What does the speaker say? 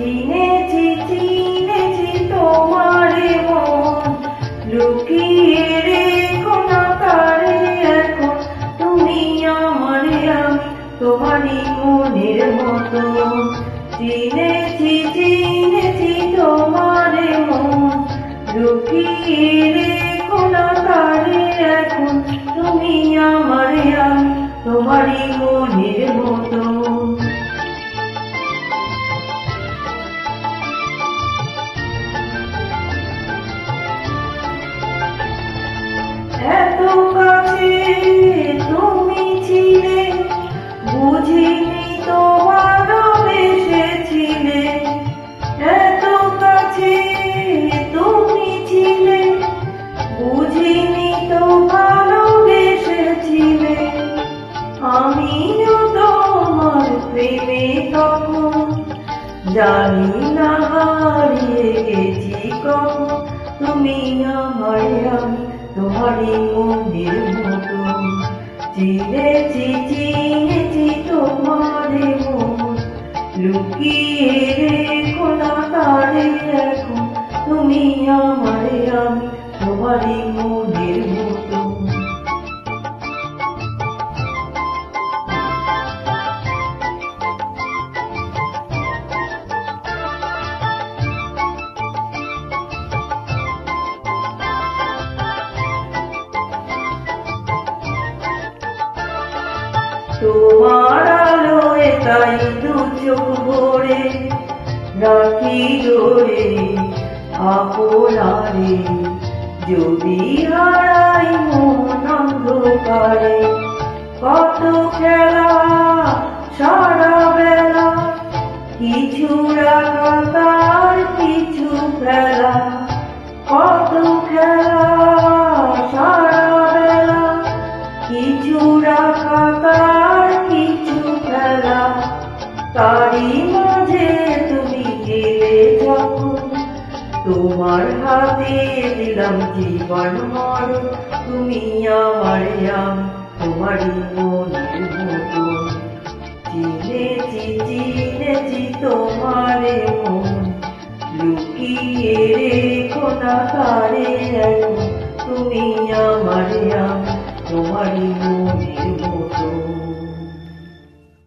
চিনেছি চিনেছি তোমার মন। লুকিয়ে রেখো না তারে এখন। তুমি আমার আমি, তোমারই মনের মতো। চিনেছি চিনেছি তোমার মন। লুকিয়ে রেখো না তারে এখন। তুমি আমার আমি, তোমারই জানি না হারিয়ে গেছি কখন। তুমি আমার আমি তোমারই মন্দির মতো চিনেছি চিনেছি তোমারে লুকিয়ে রেখো না তারে এখন। তুমি আমারে আমি, তোমারই মন্দির তোমার আলোয় তাই দু চোখ ভরে রাখি ধরে আপনারে যদি হারাই মন অন্ধকারে। তারই মাঝে তুমি গেলে যখন তোমার হাতে দিলাম জীবন মর তুমি আমার আমি তোমারই মনের মতো চিনেছি চিনেছি তোমারে মন, লুকিয়ে রেখো না তারে তুমি আমার আমি তোমারই মতো